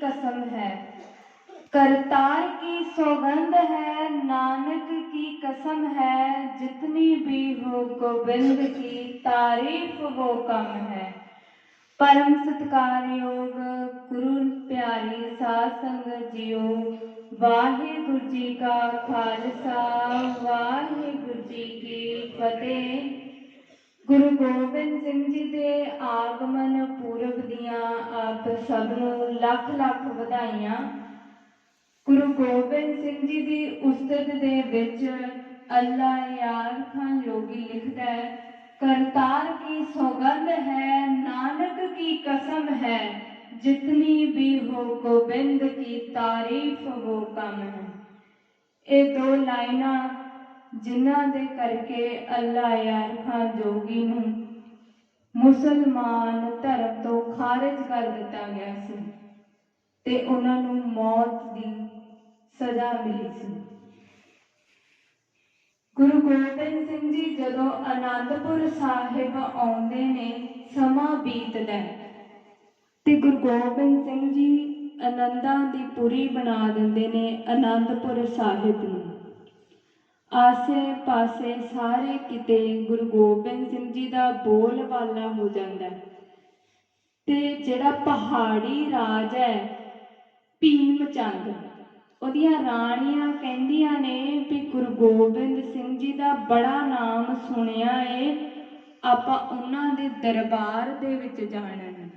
कसम है करतार की सौगंध है नानक की कसम है जितनी भी हो गोविंद की तारीफ वो कम है परम सत्कारयोग गुरु प्यारी साध संगत जीओ ਵਾਹਿਗੁਰੂ ਜੀ ਕਾ ਖਾਲਸਾ ਵਾਹਿਗੁਰੂ ਜੀ ਕੀ ਫਤਿਹ ਗੁਰੂ ਗੋਬਿੰਦ ਸਿੰਘ ਜੀ ਦੇ ਆਗਮਨ ਪੂਰਬ ਦੀਆਂ ਆਪ ਸਭ ਨੂੰ ਲੱਖ ਲੱਖ ਵਧਾਈਆਂ। ਗੁਰੂ ਗੋਬਿੰਦ ਸਿੰਘ ਜੀ ਦੀ ਉਸਤਤ ਦੇ ਵਿੱਚ ਅੱਲਾ ਯਾਰ ਖਾਨ ਯੋਗੀ ਲਿਖਦਾ ਹੈ, ਕਰਤਾਰ ਕੀ ਸੌਗੰਧ ਹੈ, ਨਾਨਕ ਕੀ ਕਸਮ ਹੈ, ਜਿਤਨੀ ਵੀ ਹੋ ਗੋਬਿੰਦ ਕੀ ਤਾਰੀਫ ਹੋ ਕਮ ਹੈ। ਇਹ ਦੋ ਲਾਈਨਾਂ ਜਿਨ੍ਹਾਂ ਦੇ ਕਰਕੇ ਅੱਲਾ ਯਾਰ ਖਾਂ ਜੋਗੀ ਨੂੰ ਮੁਸਲਮਾਨ ਧਰਮ ਤੋਂ ਖਾਰਜ ਕਰ ਦਿੱਤਾ ਗਿਆ ਸੀ ਤੇ ਉਹਨਾਂ ਨੂੰ ਮੌਤ ਦੀ ਸਜ਼ਾ ਮਿਲੀ ਸੀ। ਗੁਰੂ ਗੋਬਿੰਦ ਸਿੰਘ ਜੀ ਜਦੋਂ ਆਨੰਦਪੁਰ ਸਾਹਿਬ ਆਉਂਦੇ ਨੇ, ਸਮਾਂ ਬੀਤਦਾ ਹੈ ਤੇ ਗੁਰੂ ਗੋਬਿੰਦ ਸਿੰਘ ਜੀ ਆਨੰਦਾਂ ਦੀ ਪੁਰੀ ਬਣਾ ਦਿੰਦੇ ਨੇ ਆਨੰਦਪੁਰ ਸਾਹਿਬ ਨੂੰ। ਆਸੇ ਪਾਸੇ ਸਾਰੇ ਕਿਤੇ ਗੁਰੂ ਗੋਬਿੰਦ ਸਿੰਘ ਜੀ ਦਾ ਬੋਲਬਾਲਾ ਹੋ ਜਾਂਦਾ ਹੈ। ਤੇ ਜਿਹੜਾ ਪਹਾੜੀ ਰਾਜ ਹੈ, ਭੀਮ ਚੰਦ, ਉਹਦੀਆਂ ਰਾਣੀਆਂ ਕਹਿੰਦੀਆਂ ਨੇ ਵੀ ਗੁਰੂ ਗੋਬਿੰਦ ਸਿੰਘ ਜੀ ਦਾ ਬੜਾ ਨਾਮ ਸੁਣਿਆ ਏ, ਆਪਾਂ ਉਹਨਾਂ ਦੇ ਦਰਬਾਰ ਦੇ ਵਿੱਚ ਜਾਣਾ ਹੈ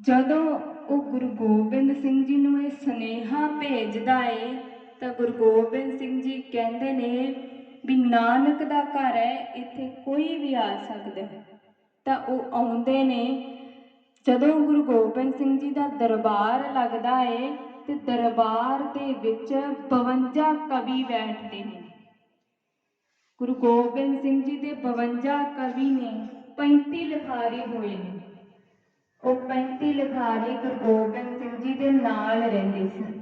ਜਦੋਂ ਉਹ ਗੁਰੂ ਗੋਬਿੰਦ ਸਿੰਘ ਜੀ ਨੂੰ ਇਹ ਸੁਨੇਹਾ ਭੇਜਦਾ ਏ ਤਾਂ ਗੁਰੂ ਗੋਬਿੰਦ ਸਿੰਘ ਜੀ ਕਹਿੰਦੇ ਨੇ ਵੀ ਨਾਨਕ ਦਾ ਘਰ ਹੈ, ਇੱਥੇ ਕੋਈ ਵੀ ਆ ਸਕਦਾ ਹੈ। ਤਾਂ ਉਹ ਆਉਂਦੇ ਨੇ, ਜਦੋਂ ਗੁਰੂ ਗੋਬਿੰਦ ਸਿੰਘ ਜੀ ਦਾ ਦਰਬਾਰ ਲੱਗਦਾ ਏ, ਤੇ ਦਰਬਾਰ ਦੇ ਵਿੱਚ 52 ਕਵੀ ਬੈਠਦੇ ਨੇ। ਗੁਰੂ ਗੋਬਿੰਦ ਸਿੰਘ ਜੀ ਦੇ 52 ਕਵੀ ਨੇ 35 ਲਿਖਾਰੀ ਹੋਏ ਨੇ। ਉਹ 35 ਲਿਖਾਰੀ ਗੁਰੂ ਗੋਬਿੰਦ ਸਿੰਘ ਜੀ ਦੇ ਨਾਲ ਰਹਿੰਦੇ ਸੀ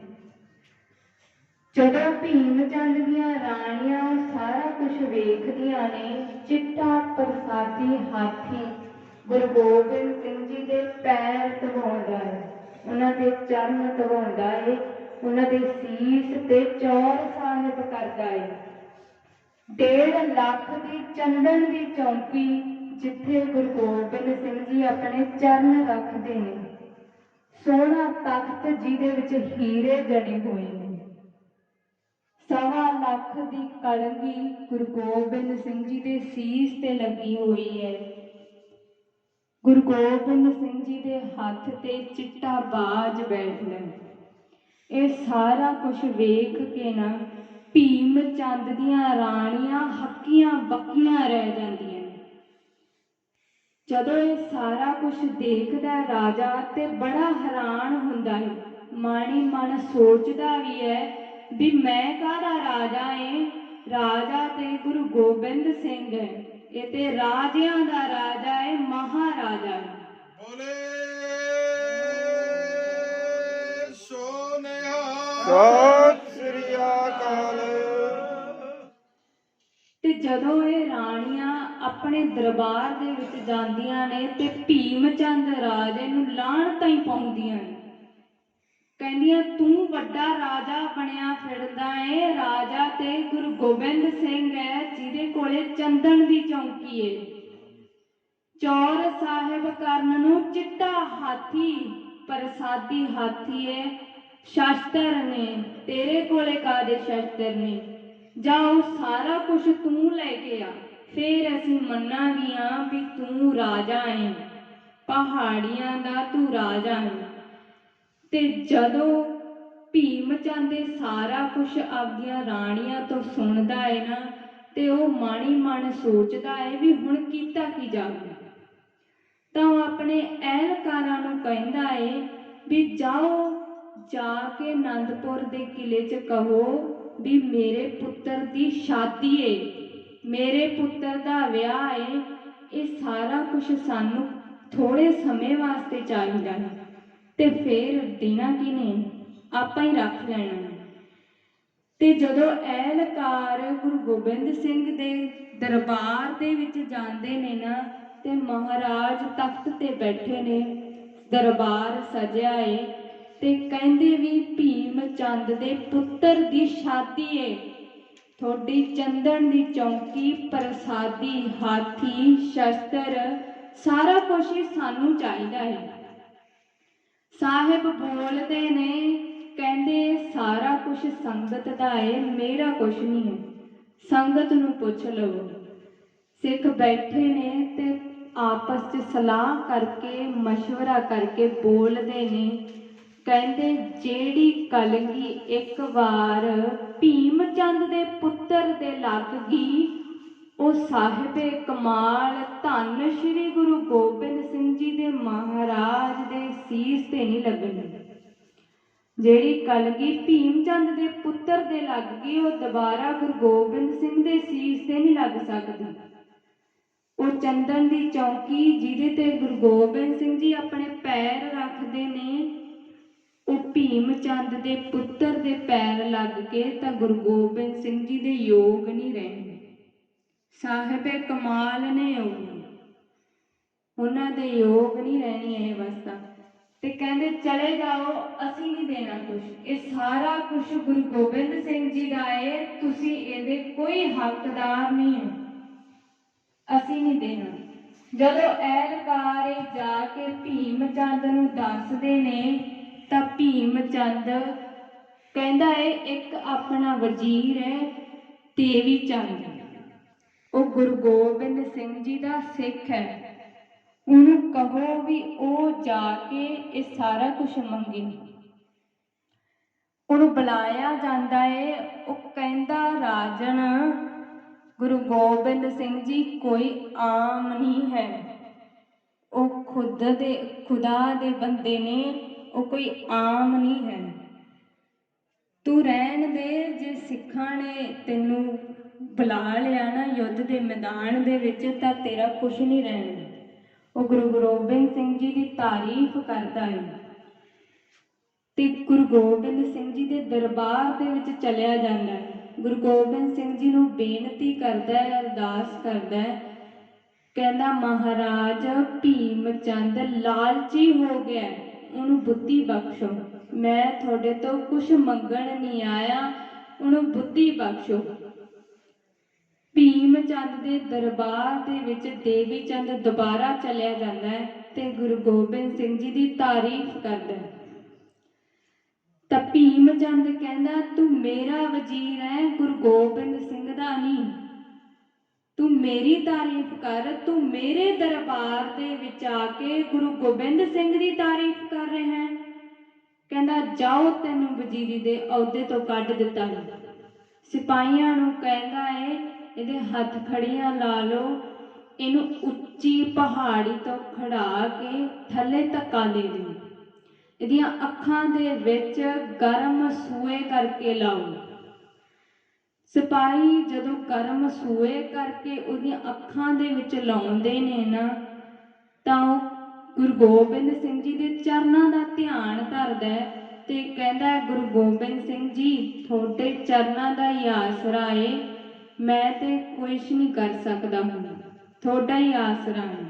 ਜਦੋਂ ਭੀਮ ਚੰਦ ਦੀਆਂ ਰਾਣੀਆਂ ਸਾਰਾ ਕੁਝ ਵੇਖਦੀਆਂ ਨੇ, ਚਿੱਟਾ ਪ੍ਰਸਾਦੀ ਹਾਥੀ ਗੁਰੂ ਗੋਬਿੰਦ ਸਿੰਘ ਜੀ ਦੇ ਪੈਰ ਧਵਾਉਂਦਾ ਹੈ। ਉਹਨਾਂ ਦੇ ਚਰਨ ਧਵਾਉਂਦਾ ਹੈ ਉਹਨਾਂ ਦੇ ਸੀਸ ਤੇ ਚੌਰ ਸਾਹਿਬ ਕਰਦਾ ਹੈ ਡੇਢ ਲੱਖ ਦੀ ਚੰਦਨ ਦੀ ਚੌਂਕੀ ਜਿੱਥੇ ਗੁਰੂ ਗੋਬਿੰਦ ਸਿੰਘ ਜੀ ਆਪਣੇ ਚਰਨ ਰੱਖਦੇ ਨੇ। ਸੋਹਣਾ ਤਖਤ ਜਿਹਦੇ ਵਿੱਚ ਹੀਰੇ ਜੜੇ ਹੋਏ ਨੇ। ਸਵਾ ਲੱਖ ਦੀ ਕਲਗੀ ਗੁਰੂ ਗੋਬਿੰਦ ਸਿੰਘ ਜੀ ਦੇ ਸੀਸ ਤੇ ਲੱਗੀ ਹੋਈ ਹੈ। ਗੁਰੂ ਗੋਬਿੰਦ ਸਿੰਘ ਜੀ ਦੇ ਹੱਥ ਤੇ ਚਿੱਟਾ ਬਾਜ ਬੈਠਦਾ ਇਹ ਸਾਰਾ ਕੁਝ ਵੇਖ ਕੇ ਨਾ ਭੀਮ ਚੰਦ ਦੀਆਂ ਰਾਣੀਆਂ ਹੱਕੀਆਂ ਬੱਕੀਆਂ ਰਹਿ ਜਾਂਦੀਆਂ ਜਦੋਂ ਇਹ ਸਾਰਾ ਕੁਝ ਦੇਖਦਾ ਰਾਜਾ ਤੇ ਬੜਾ ਹੈਰਾਨ ਹੁੰਦਾ ਹੈ। ਮਾਣੀ ਮਨ ਸੋਚਦਾ ਵੀ ਹੈ ਵੀ ਮੈਂ ਕਾਹਦਾ ਰਾਜਾ ਏ? ਰਾਜਾ ਤੇ ਗੁਰੂ ਗੋਬਿੰਦ ਸਿੰਘ ਹੈ ਇਹ ਤੇ ਰਾਜਿਆਂ ਦਾ ਰਾਜਾ ਏ ਮਹਾਰਾਜਾ ਹੈ ਬੋਲੇ ਸੋਨਿਹਾ। ਸਤਿ ਸ੍ਰੀ ਅਕਾਲ। ਤੇ ਜਦੋਂ ਇਹ ਰਾਣੀਆਂ ਆਪਣੇ ਦਰਬਾਰ ਦੇ ਵਿੱਚ ਜਾਂਦੀਆਂ ਨੇ ਤੇ ਭੀਮ ਚੰਦ ਰਾਜੇ ਨੂੰ ਲਾਹਣ ਤਾਈ ਪਾਉਂਦੀਆਂ ਨੇ ਕਹਿੰਦੀਆਂ, ਤੂੰ ਵੱਡਾ ਰਾਜਾ ਬਣਿਆ ਫਿਰਦਾ ਏ। ਰਾਜਾ ਤੇ ਗੁਰੂ ਗੋਬਿੰਦ ਸਿੰਘ ਹੈ, ਜਿਹਦੇ ਕੋਲੇ ਚੰਦਨ ਦੀ ਚੌਂਕੀ ਏ। ਚੌਰ ਸਾਹਿਬ ਕਰਨ ਨੂੰ ਚਿੱਟਾ ਹਾਥੀ, ਪ੍ਰਸਾਦੀ ਹਾਥੀ ਏ। ਸ਼ਸਤਰ ਨੇ, ਤੇਰੇ ਕੋਲੇ ਕਾਦੇ ਸ਼ਸਤਰ ਨੇ? ਜਾ ਉਹ ਸਾਰਾ ਕੁਝ ਤੂੰ ਲੈ ਕੇ ਆ। ਫੇਰ ਅਸੀਂ ਮੰਨਾਂਗੀਆਂ ਵੀ ਤੂੰ ਰਾਜਾ ਏ। ਪਹਾੜੀਆਂ ਦਾ ਤੂੰ ਰਾਜਾ ਏ। ਤੇ ਜਦੋਂ ਭੀਮ ਚੰਦ ਸਾਰਾ ਕੁਝ ਆਪਦੀਆਂ ਰਾਣੀਆਂ ਤੋਂ ਸੁਣਦਾ ਏ ਨਾ, ਤੇ ਉਹ ਮਾਣੀ ਮਨ ਸੋਚਦਾ ਹੈ ਵੀ ਹੁਣ ਕੀਤਾ ਕੀ ਜਾਊਗਾ ਤਾਂ ਉਹ ਆਪਣੇ ਅਹਿਲਕਾਰਾਂ ਨੂੰ ਕਹਿੰਦਾ ਏ ਵੀ ਜਾਓ, ਜਾ ਕੇ ਆਨੰਦਪੁਰ ਦੇ ਕਿਲੇ 'ਚ ਕਹੋ ਵੀ ਮੇਰੇ ਪੁੱਤਰ ਦੀ ਸ਼ਾਦੀ ਏ, ਮੇਰੇ ਪੁੱਤਰ ਦਾ ਵਿਆਹ ਏ, ਇਹ ਸਾਰਾ ਕੁਝ ਸਾਨੂੰ ਥੋੜੇ ਸਮੇਂ ਵਾਸਤੇ ਚਾਹੀਦਾ ਹੈ। ਤੇ ਫੇਰ ਦੇਣਾ ਕੀ ਨੇ ਆਪਾਂ ਹੀ ਰੱਖ ਲੈਣਾ ਤੇ ਜਦੋਂ ਐਲਕਾਰ ਗੁਰੂ ਗੋਬਿੰਦ ਸਿੰਘ ਦੇ ਦਰਬਾਰ ਦੇ ਵਿੱਚ ਜਾਂਦੇ ਨੇ ਨਾ, ਤੇ ਮਹਾਰਾਜ ਤਖਤ ਤੇ ਬੈਠੇ ਨੇ, ਦਰਬਾਰ ਸਜਿਆ ਏ, ਤੇ ਕਹਿੰਦੇ ਵੀ ਭੀਮ ਚੰਦ ਦੇ ਪੁੱਤਰ ਦੀ ਸ਼ਾਦੀ ਏ। ਤੁਹਾਡੀ ਚੰਦਨ ਦੀ ਚੌਂਕੀ, ਪ੍ਰਸਾਦੀ, ਹਾਥੀ, ਸ਼ਸਤਰ, ਸਾਰਾ ਕੁਝ ਹੀ ਸਾਨੂੰ ਚਾਹੀਦਾ ਹੈ ਸਾਹਿਬ ਬੋਲਦੇ ਨੇ ਕਹਿੰਦੇ ਸਾਰਾ ਕੁਝ ਸੰਗਤ ਦਾ ਏ ਮੇਰਾ ਕੁਝ ਨਹੀਂ ਹੈ ਸੰਗਤ ਨੂੰ ਪੁੱਛ ਲਵੋ ਸਿੱਖ ਬੈਠੇ ਨੇ ਤੇ ਆਪਸ 'ਚ ਸਲਾਹ ਕਰਕੇ مشورہ ਕਰਕੇ ਬੋਲਦੇ ਨੇ ਕਹਿੰਦੇ ਜਿਹੜੀ ਕਲਗੀ ਇੱਕ ਵਾਰ ਭੀਮ ਚੰਦ ਦੇ ਪੁੱਤਰ ਦੇ ਲੱਗ ਗਈ ਉਹ ਸਾਹਿਬੇ ਕਮਾਲ, ਧੰਨ ਸ਼੍ਰੀ ਗੁਰੂ ਗੋਬਿੰਦ ਸਿੰਘ ਜੀ ਦੇ ਮਹਾਰਾਜ ਦੇ ਸੀਸ ਤੇ ਨਹੀਂ ਲੱਗਣੀ ਜਿਹੜੀ ਕਲਗੀ ਭੀਮ ਚੰਦ ਦੇ ਪੁੱਤਰ ਦੇ ਲੱਗ ਗਈ, ਉਹ ਦੁਬਾਰਾ ਗੁਰੂ ਗੋਬਿੰਦ ਸਿੰਘ ਦੇ ਸੀਸ ਤੇ ਨਹੀਂ ਲੱਗ ਸਕਦੀ। ਉਹ ਚੰਦਨ ਦੀ ਚੌਂਕੀ, ਜਿਹਦੇ ਤੇ ਗੁਰੂ ਗੋਬਿੰਦ ਸਿੰਘ ਜੀ ਆਪਣੇ ਪੈਰ ਰੱਖਦੇ ਨੇ, ਉਹ ਭੀਮ ਚੰਦ ਦੇ ਪੁੱਤਰ ਦੇ ਪੈਰ ਲੱਗ ਕੇ, ਤਾਂ ਗੁਰੂ ਗੋਬਿੰਦ ਸਿੰਘ ਜੀ ਦੇ ਯੋਗ ਨਹੀਂ ਰਹਿਣਗੇ। ਸਾਹਿਬੇ ਕਮਾਲ ਨੇ ਉਹ ਉਹਨਾਂ ਦੇ ਯੋਗ ਨਹੀਂ ਰਹਿਣੀ ਇਹ ਅਵਸਥਾ ਤੇ ਕਹਿੰਦੇ, ਚਲੇ ਜਾਓ, ਅਸੀਂ ਨਹੀਂ ਦੇਣਾ ਕੁਝ ਇਹ ਸਾਰਾ ਕੁਝ ਗੁਰੂ ਗੋਬਿੰਦ ਸਿੰਘ ਜੀ ਦਾ ਹੈ ਤੁਸੀਂ ਇਹਦੇ ਕੋਈ ਹੱਕਦਾਰ ਨਹੀਂ ਹੋ। ਅਸੀਂ ਨਹੀਂ ਦੇਣਾ। ਜਦੋਂ ਐਲਕਾਰੇ ਜਾ ਕੇ ਭੀਮ ਚੰਦ ਨੂੰ ਦੱਸਦੇ ਨੇ, ਤਾਂ ਭੀਮ ਚੰਦ ਕਹਿੰਦਾ ਏ, ਇੱਕ ਆਪਣਾ ਵਜ਼ੀਰ ਹੈ ਦੇਵੀ ਚੰਦ। ਉਹ ਗੁਰੂ ਗੋਬਿੰਦ ਸਿੰਘ ਜੀ ਦਾ ਸਿੱਖ ਹੈ। ਉਹਨੂੰ ਕਹੋ ਵੀ ਉਹ ਜਾ ਕੇ ਇਹ ਸਾਰਾ ਕੁਝ ਮੰਗੇ। ਉਹਨੂੰ ਬੁਲਾਇਆ ਜਾਂਦਾ ਏ। ਉਹ ਕਹਿੰਦਾ, ਰਾਜਨ, ਗੁਰੂ ਗੋਬਿੰਦ ਸਿੰਘ ਜੀ ਕੋਈ ਆਮ ਨਹੀਂ ਹੈ। ਉਹ ਖੁਦ ਦੇ, ਖੁਦਾ ਦੇ ਬੰਦੇ ਨੇ, ਉਹ ਕੋਈ ਆਮ ਨਹੀਂ ਹੈ। ਤੂੰ ਰਹਿਣ ਦੇ ਜੇ ਸਿੱਖਾਂ ਨੇ ਤੈਨੂੰ ਬੁਲਾ ਲਿਆ ਨਾ ਯੁੱਧ ਦੇ ਮੈਦਾਨ ਦੇ ਵਿੱਚ ਤਾਂ ਤੇਰਾ ਕੁਝ ਨਹੀਂ ਰਹਿਣਾ। ਉਹ ਗੁਰੂ ਗੋਬਿੰਦ ਸਿੰਘ ਜੀ ਦੀ ਤਾਰੀਫ ਕਰਦਾ ਹੈ ਤੇ ਗੁਰੂ ਗੋਬਿੰਦ ਸਿੰਘ ਜੀ ਦੇ ਦਰਬਾਰ ਦੇ ਵਿੱਚ ਚਲਿਆ ਜਾਂਦਾ ਹੈ ਗੁਰੂ ਗੋਬਿੰਦ ਸਿੰਘ ਜੀ ਨੂੰ ਬੇਨਤੀ ਕਰਦਾ ਹੈ ਅਰਦਾਸ ਕਰਦਾ ਹੈ ਕਹਿੰਦਾ, ਮਹਾਰਾਜ, ਭੀਮ ਚੰਦ ਲਾਲਚੀ ਹੋ ਗਿਆ ਉਹਨੂੰ ਬੁੱਧੀ ਬਖਸ਼ੋ। ਮੈਂ ਤੁਹਾਡੇ ਤੋਂ ਕੁਝ ਮੰਗਣ ਨਹੀਂ ਆਇਆ। ਉਹਨੂੰ ਬੁੱਧੀ ਬਖਸ਼ੋ। ਭੀਮ ਚੰਦ ਦੇ ਦਰਬਾਰ ਦੇ ਵਿੱਚ ਦੇਵੀ ਚੰਦ ਦੁਬਾਰਾ ਚਲਿਆ ਜਾਂਦਾ ਹੈ ਤੇ ਗੁਰੂ ਗੋਬਿੰਦ ਸਿੰਘ ਜੀ ਦੀ ਤਾਰੀਫ ਕਰਦਾ ਹੈ। ਤਾਂ ਭੀਮ ਚੰਦ ਕਹਿੰਦਾ, ਤੂੰ ਮੇਰਾ ਵਜ਼ੀਰ ਹੈ ਗੁਰੂ ਗੋਬਿੰਦ ਸਿੰਘ ਦਾ ਨਹੀਂ। ਤੂੰ ਮੇਰੀ ਤਾਰੀਫ ਕਰ, ਤੂੰ ਮੇਰੇ ਦਰਬਾਰ ਦੇ ਵਿੱਚ ਆ ਕੇ ਗੁਰੂ ਗੋਬਿੰਦ ਸਿੰਘ ਦੀ ਤਾਰੀਫ ਕਰ ਰਿਹਾ ਹੈ। ਕਹਿੰਦਾ, ਜਾਓ, ਤੈਨੂੰ ਵਜ਼ੀਰੀ ਦੇ ਅਹੁਦੇ ਤੋਂ ਕੱਢ ਦਿੱਤਾ ਸਿਪਾਹੀਆਂ ਨੂੰ ਕਹਿੰਦਾ ਏ ਇਹਦੇ ਹੱਥ ਖੜੀਆਂ ਲਾ ਲਓ। ਇਹਨੂੰ ਉੱਚੀ ਪਹਾੜੀ ਤੋਂ ਖੜਾ ਕੇ ਥੱਲੇ ਧੱਕਾ ਦੇ ਦਿਓ। ਇਹਦੀਆਂ ਅੱਖਾਂ ਦੇ ਵਿੱਚ ਗਰਮ ਸੂਏ ਕਰਕੇ ਲਾਓ। ਸਿਪਾਹੀ ਜਦੋਂ ਗਰਮ ਸੂਏ ਕਰਕੇ ਉਹਦੀਆਂ ਅੱਖਾਂ ਦੇ ਵਿੱਚ ਲਾਉਂਦੇ ਨੇ ਨਾ, ਤਾਂ ਉਹ ਗੁਰੂ ਗੋਬਿੰਦ ਸਿੰਘ ਜੀ ਦੇ ਚਰਨਾਂ ਦਾ ਧਿਆਨ ਧਰਦਾ ਹੈ ਤੇ ਕਹਿੰਦਾ ਗੁਰੂ ਗੋਬਿੰਦ ਸਿੰਘ ਜੀ, ਤੁਹਾਡੇ ਚਰਨਾਂ ਦਾ ਹੀ ਆਸਰਾ ਏ। ਮੈਂ ਤੇ ਕੁਛ ਨਹੀਂ ਕਰ ਸਕਦਾ ਹੁਣ। ਤੁਹਾਡਾ ਹੀ ਆਸਰਾ ਹੈ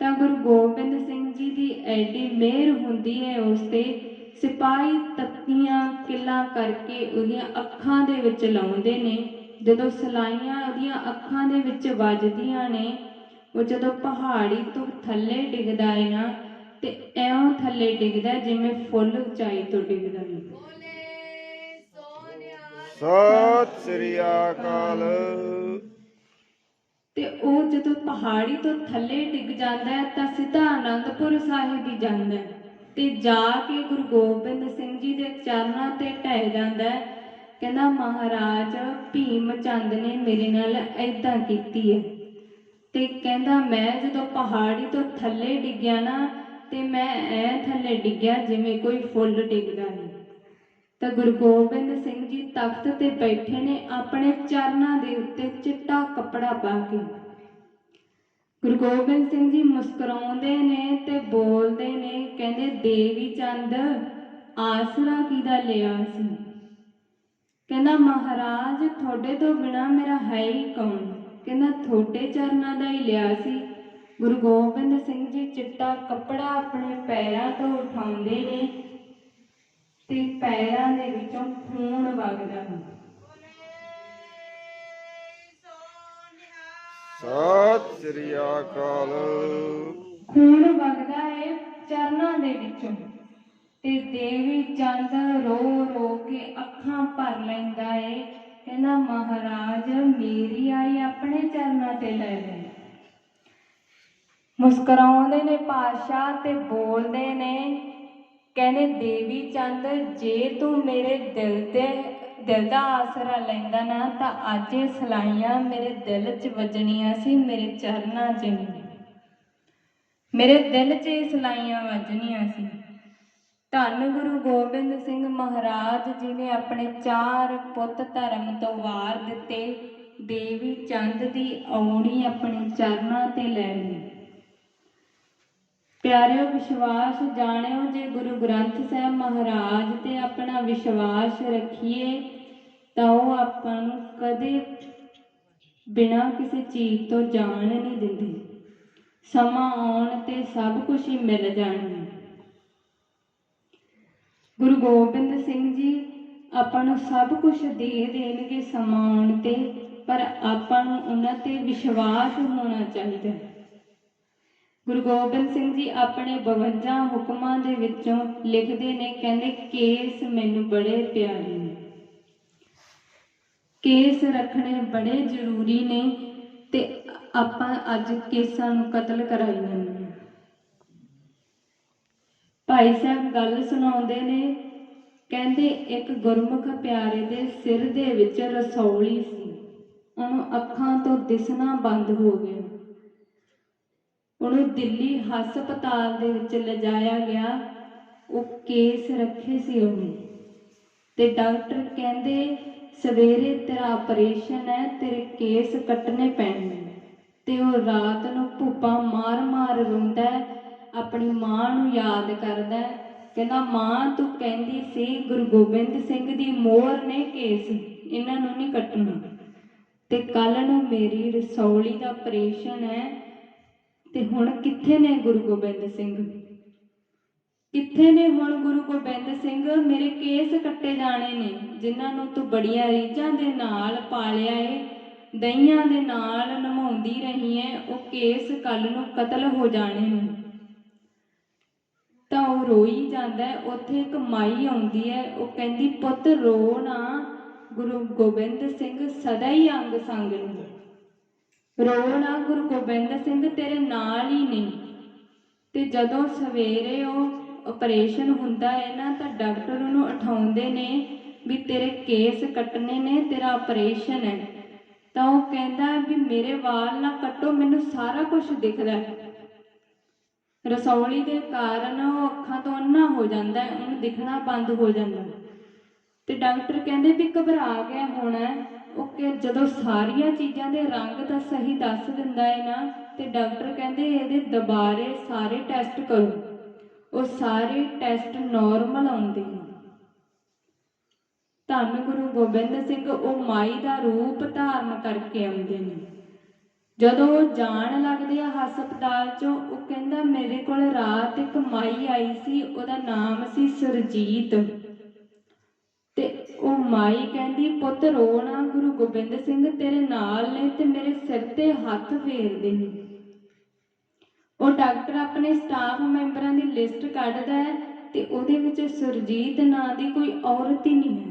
ਤਾਂ ਗੁਰੂ ਗੋਬਿੰਦ ਸਿੰਘ ਜੀ ਦੀ ਐਡੀ ਮਿਹਰ ਹੁੰਦੀ ਹੈ, ਉਸ ਤੇ ਸਿਪਾਹੀ ਤੱਤੀਆਂ ਕਿੱਲਾਂ ਕਰਕੇ ਉਹਦੀਆਂ ਅੱਖਾਂ ਦੇ ਵਿੱਚ ਲਾਉਂਦੇ ਨੇ। ਜਦੋਂ ਸਲਾਈਆਂ ਉਹਦੀਆਂ ਅੱਖਾਂ ਦੇ ਵਿੱਚ ਵੱਜਦੀਆਂ ਨੇ, ਉਹ ਜਦੋਂ ਪਹਾੜੀ ਤੋਂ ਥੱਲੇ ਡਿੱਗਦਾ ਹੈ ਨਾ, ਤੇ ਐਉਂ ਥੱਲੇ ਡਿੱਗਦਾ ਜਿਵੇਂ ਫੁੱਲ ਉਚਾਈ ਤੋਂ ਡਿੱਗਦਾ ਹੈ। ਸਤਿ ਸ੍ਰੀ ਅਕਾਲ। ਤੇ ਉਹ ਜਦੋਂ ਪਹਾੜੀ ਤੋਂ ਥੱਲੇ ਡਿੱਗ ਜਾਂਦਾ ਹੈ, ਤਾਂ ਸਿੱਧਾ ਆਨੰਦਪੁਰ ਸਾਹਿਬ ਹੀ ਜਾਂਦਾ ਹੈ। ਤੇ ਜਾ ਕੇ ਗੁਰੂ ਗੋਬਿੰਦ ਸਿੰਘ ਜੀ ਦੇ ਚਰਨਾਂ ਤੇ ਢਹਿ ਜਾਂਦਾ ਹੈ। ਕਹਿੰਦਾ, ਮਹਾਰਾਜ, ਭੀਮ ਚੰਦ ਨੇ ਮੇਰੇ ਨਾਲ ਐਦਾਂ ਕੀਤੀ ਹੈ। ਤੇ ਕਹਿੰਦਾ, ਮੈਂ ਜਦੋਂ ਪਹਾੜੀ ਤੋਂ ਥੱਲੇ ਡਿੱਗਿਆ ਨਾ, ਤੇ ਮੈਂ ਐ ਥੱਲੇ ਡਿੱਗਿਆ ਜਿਵੇਂ ਕੋਈ ਫੁੱਲ ਡਿੱਗਦਾ ਹੈ ਤਾਂ ਗੁਰੂ ਗੋਬਿੰਦ ਸਿੰਘ ਜੀ ਤਖਤ ਤੇ ਬੈਠੇ ਨੇ ਆਪਣੇ ਚਰਨਾਂ ਦੇ ਉੱਤੇ ਚਿੱਟਾ ਕੱਪੜਾ ਪਾ ਕੇ। ਗੁਰੂ ਗੋਬਿੰਦ ਸਿੰਘ ਜੀ ਮੁਸਕਰਾਉਂਦੇ ਨੇ ਤੇ ਬੋਲਦੇ ਨੇ, ਕਹਿੰਦੇ, ਦੇਵੀ ਚੰਦ, ਆਸਰਾ ਕਿਹਦਾ ਲਿਆ ਸੀ? ਕਹਿੰਦਾ, ਮਹਾਰਾਜ, ਤੁਹਾਡੇ ਤੋਂ ਬਿਨਾ ਮੇਰਾ ਹੈ ਹੀ ਕੌਣ? ਕਹਿੰਦਾ, ਤੁਹਾਡੇ ਚਰਨਾਂ ਦਾ ਹੀ ਲਿਆ ਸੀ। ਗੁਰੂ ਗੋਬਿੰਦ ਸਿੰਘ ਜੀ ਚਿੱਟਾ ਕੱਪੜਾ ਆਪਣੇ ਪੈਰਾਂ ਤੋਂ ਉਠਾਉਂਦੇ ਨੇ। ਤੇ ਪੈਰਾਂ ਦੇ ਵਿੱਚੋਂ ਖੂਨ ਵਗਦਾ ਹੈ ਸਤਿ ਸ੍ਰੀ ਅਕਾਲ। ਖੂਨ ਵਗਦਾ ਹੈ ਚਰਨਾਂ ਦੇ ਵਿੱਚੋਂ ਤੇ ਦੇਵੀ ਚੰਦ ਰੋ ਰੋ ਕੇ ਅੱਖਾਂ ਭਰ ਲੈਂਦਾ ਏ। ਕਹਿੰਦਾ ਮਹਾਰਾਜ ਮੇਰੀ ਆਈ ਆਪਣੇ ਚਰਨਾਂ ਤੇ ਲੈ ਲੈ। ਮੁਸਕਰਾਉਂਦੇ ਨੇ ਪਾਤਸ਼ਾਹ ਤੇ ਬੋਲਦੇ ਨੇ ਕਹਿੰਦੇ, ਦੇਵੀ ਚੰਦ, ਜੇ ਤੂੰ ਮੇਰੇ ਦਿਲ ਤੇ, ਦਿਲ ਦਾ ਆਸਰਾ ਲੈਂਦਾ ਨਾ, ਤਾਂ ਅੱਜ ਇਹ ਸਲਾਈਆਂ ਮੇਰੇ ਦਿਲ 'ਚ ਵੱਜਣੀਆਂ ਸੀ, ਮੇਰੇ ਚਰਨਾਂ 'ਚ ਮੇਰੇ ਦਿਲ 'ਚ ਇਹ ਸਲਾਈਆਂ ਵੱਜਣੀਆਂ ਸੀ। ਧੰਨ ਗੁਰੂ ਗੋਬਿੰਦ ਸਿੰਘ ਮਹਾਰਾਜ ਜੀ ਨੇ ਆਪਣੇ ਚਾਰ ਪੁੱਤ ਧਰਮ ਤੋਂ ਵਾਰ ਦਿੱਤੇ। ਦੇਵੀ ਚੰਦ ਦੀ ਔਣੀ ਆਪਣੇ ਚਰਨਾਂ ਤੇ ਲੈ ਲਈ। ਪਿਆਰਿਓ ਵਿਸ਼ਵਾਸ, ਜਾਣਿਓ ਜੇ ਗੁਰੂ ਗ੍ਰੰਥ ਸਾਹਿਬ ਮਹਾਰਾਜ ਤੇ ਆਪਣਾ ਵਿਸ਼ਵਾਸ ਰੱਖੀਏ, ਤਾਂ ਉਹ ਆਪਾਂ ਨੂੰ ਕਦੇ ਬਿਨਾਂ ਕਿਸੇ ਚੀਜ਼ ਤੋਂ ਜਾਣ ਨਹੀਂ ਦਿੰਦੇ। ਸਮਾਂ ਆਉਣ ਤੇ ਸਭ ਕੁਝ ਹੀ ਮਿਲ ਜਾਣਾ ਗੁਰੂ ਗੋਬਿੰਦ ਸਿੰਘ ਜੀ ਆਪਾਂ ਨੂੰ ਸਭ ਕੁਝ ਦੇ ਦੇਣਗੇ ਸਮਾਂ ਆਉਣ ਤੇ, ਪਰ ਆਪਾਂ ਨੂੰ ਉਹਨਾਂ ਤੇ ਵਿਸ਼ਵਾਸ ਹੋਣਾ ਚਾਹੀਦਾ ਹੈ। ਗੁਰੂ ਗੋਬਿੰਦ ਸਿੰਘ ਜੀ ਆਪਣੇ 52 ਹੁਕਮਾਂ ਦੇ ਵਿੱਚੋਂ ਲਿਖਦੇ ਨੇ, ਕਹਿੰਦੇ, ਕੇਸ ਮੈਨੂੰ ਬੜੇ ਪਿਆਰੇ ਨੇ। ਕੇਸ ਰੱਖਣੇ ਬੜੇ ਜ਼ਰੂਰੀ ਨੇ ਤੇ ਆਪਾਂ ਅੱਜ ਕੇਸਾਂ ਨੂੰ ਕਤਲ ਕਰਾਈ ਜਾਂਦੇ ਭਾਈ ਸਾਹਿਬ ਗੱਲ ਸੁਣਾਉਂਦੇ ਨੇ, ਕਹਿੰਦੇ, ਇੱਕ ਗੁਰਮੁਖ ਪਿਆਰੇ ਦੇ ਸਿਰ ਦੇ ਵਿੱਚ ਰਸੌਲੀ ਸੀ। ਉਹਨੂੰ ਅੱਖਾਂ ਤੋਂ ਦਿਸਣਾ ਬੰਦ ਹੋ ਗਿਆ। ਉਹਨੂੰ ਦਿੱਲੀ ਹਸਪਤਾਲ ਦੇ ਵਿੱਚ ਲਿਜਾਇਆ ਗਿਆ। ਉਹ ਕੇਸ ਰੱਖੇ ਸੀ ਉਹਨੇ। ਤੇ ਡਾਕਟਰ ਕਹਿੰਦੇ, ਸਵੇਰੇ ਤੇਰਾ ਆਪਰੇਸ਼ਨ ਹੈ, ਤੇਰੇ ਕੇਸ ਕੱਟਣੇ ਪੈਣੇ ਤੇ ਉਹ ਰਾਤ ਨੂੰ ਭੁੱਪਾ ਮਾਰ-ਮਾਰ ਰੋਂਦਾ ਆਪਣੀ ਮਾਂ ਨੂੰ ਯਾਦ ਕਰਦਾ ਕਹਿੰਦਾ, ਮਾਂ, ਤੂੰ ਕਹਿੰਦੀ ਸੀ, ਗੁਰੂ ਗੋਬਿੰਦ ਸਿੰਘ ਦੀ ਮੋਹਰ ਨੇ ਕੇਸ, ਇਹਨਾਂ ਨੂੰ ਨਹੀਂ ਕੱਟਣਾ। ਤੇ ਕੱਲ ਨੂੰ ਮੇਰੀ ਰਸੌਲੀ ਦਾ ਆਪਰੇਸ਼ਨ ਹੈ ਤੇ ਹੁਣ ਕਿੱਥੇ ਨੇ ਗੁਰੂ ਗੋਬਿੰਦ ਸਿੰਘ? ਕਿੱਥੇ ਨੇ ਹੁਣ ਗੁਰੂ ਗੋਬਿੰਦ ਸਿੰਘ? ਮੇਰੇ ਕੇਸ ਕੱਟੇ ਜਾਣੇ ਨੇ, ਜਿਨ੍ਹਾਂ ਨੂੰ ਤੂੰ ਬੜੀਆਂ ਰੀਝਾਂ ਦੇ ਨਾਲ ਪਾਲਿਆ ਏ, ਦਈਆਂ ਦੇ ਨਾਲ ਨਮਾਉਂਦੀ ਰਹੀ ਐ ਉਹ ਕੇਸ ਕੱਲ ਨੂੰ ਕਤਲ ਹੋ ਜਾਣੇ ਨੇ। ਤਾਂ ਉਹ ਰੋਈ ਜਾਂਦਾ ਉੱਥੇ ਇੱਕ ਮਾਈ ਆਉਂਦੀ ਹੈ ਉਹ ਕਹਿੰਦੀ, ਪੁੱਤ ਰੋ ਨਾ ਗੁਰੂ ਗੋਬਿੰਦ ਸਿੰਘ ਸਦਾ ਹੀ ਅੰਗ ਸੰਗ ਨੂੰ। ਰੋ ਨਾ ਗੁਰੂ ਗੋਬਿੰਦ ਸਿੰਘ ਤੇਰੇ ਨਾਲ ਹੀ ਨੇ ਤੇ ਜਦੋਂ ਸਵੇਰੇ ਉਹ ਆਪਰੇਸ਼ਨ ਹੁੰਦਾ ਹੈ ਨਾ, ਤਾਂ ਡਾਕਟਰ ਉਹਨੂੰ ਉਠਾਉਂਦੇ ਨੇ ਵੀ ਤੇਰੇ ਕੇਸ ਕੱਟਣੇ ਨੇ, ਤੇਰਾ ਆਪਰੇਸ਼ਨ ਹੈ। ਤਾਂ ਉਹ ਕਹਿੰਦਾ ਵੀ ਮੇਰੇ ਵਾਲ ਨਾ ਕੱਟੋ, ਮੈਨੂੰ ਸਾਰਾ ਕੁਝ ਦਿਖਦਾ ਰਸੌਲੀ ਦੇ ਕਾਰਨ ਉਹ ਅੱਖਾਂ ਤੋਂ ਅੰਨਾ ਹੋ ਜਾਂਦਾ ਉਹਨੂੰ ਦਿਖਣਾ ਬੰਦ ਹੋ ਜਾਂਦਾ ਤੇ ਡਾਕਟਰ ਕਹਿੰਦੇ ਵੀ ਘਬਰਾ ਗਿਆ ਹੋਣਾ ਉਹ ਕਿ ਜਦੋਂ ਸਾਰੀਆਂ ਚੀਜ਼ਾਂ ਦੇ ਰੰਗ ਤਾਂ ਸਹੀ ਦੱਸ ਦਿੰਦਾ ਹੈ ਨਾ, ਤੇ ਡਾਕਟਰ ਕਹਿੰਦੇ ਇਹਦੇ ਦੁਬਾਰੇ ਸਾਰੇ ਟੈਸਟ ਕਰੋ। ਉਹ ਸਾਰੇ ਟੈਸਟ ਨਾਰਮਲ ਆਉਂਦੇ ਨੇ ਧੰਨ ਗੁਰੂ ਗੋਬਿੰਦ ਸਿੰਘ, ਉਹ ਮਾਈ ਦਾ ਰੂਪ ਧਾਰਨ ਕਰਕੇ ਆਉਂਦੇ ਨੇ। ਜਦੋਂ ਉਹ ਜਾਣ ਲੱਗਦੇ ਆ ਹਸਪਤਾਲ ਚੋਂ, ਉਹ ਕਹਿੰਦਾ ਮੇਰੇ ਕੋਲ ਰਾਤ ਇੱਕ ਮਾਈ ਆਈ ਸੀ, ਉਹਦਾ ਨਾਮ ਸੀ ਸੁਰਜੀਤ। ਤੇ ਉਹ ਮਾਈ ਕਹਿੰਦੀ, ਪੁੱਤ, ਰੋ ਨਾ, ਗੁਰੂ ਗੋਬਿੰਦ ਸਿੰਘ ਤੇਰੇ ਨਾਲ ਨੇ ਤੇ ਮੇਰੇ ਸਿਰ ਤੇ ਹੱਥ ਫੇਰਦੇ ਨੇ ਉਹ ਡਾਕਟਰ ਆਪਣੇ ਸਟਾਫ ਮੈਂਬਰਾਂ ਦੀ ਲਿਸਟ ਕੱਢਦਾ ਹੈ ਤੇ ਉਹਦੇ ਵਿੱਚ ਸੁਰਜੀਤ ਨਾਂ ਦੀ ਕੋਈ ਔਰਤ ਹੀ ਨਹੀਂ ਹੈ।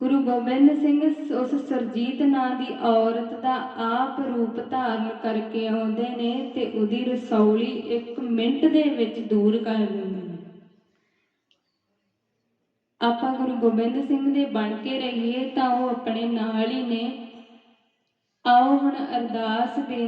ਗੁਰੂ ਗੋਬਿੰਦ ਸਿੰਘ ਉਸ ਸਰਜੀਤ ਨਾਂ ਦੀ ਔਰਤ ਦਾ ਆਪ ਰੂਪ ਧਾਰਨ ਕਰਕੇ ਆਉਂਦੇ ਨੇ ਤੇ ਉਹਦੀ ਰਸੌਲੀ ਇੱਕ ਮਿੰਟ ਦੇ ਵਿੱਚ ਦੂਰ ਕਰ ਦਿੰਦੇ ਆਪਾਂ ਗੁਰੂ ਗੋਬਿੰਦ ਸਿੰਘ ਦੇ ਬਣ ਕੇ ਰਹੀਏ ਤਾਂ ਉਹ ਆਪਣੇ ਨਾਲ ਹੀ ਨੇ। ਆਓ ਹੁਣ ਅਰਦਾਸ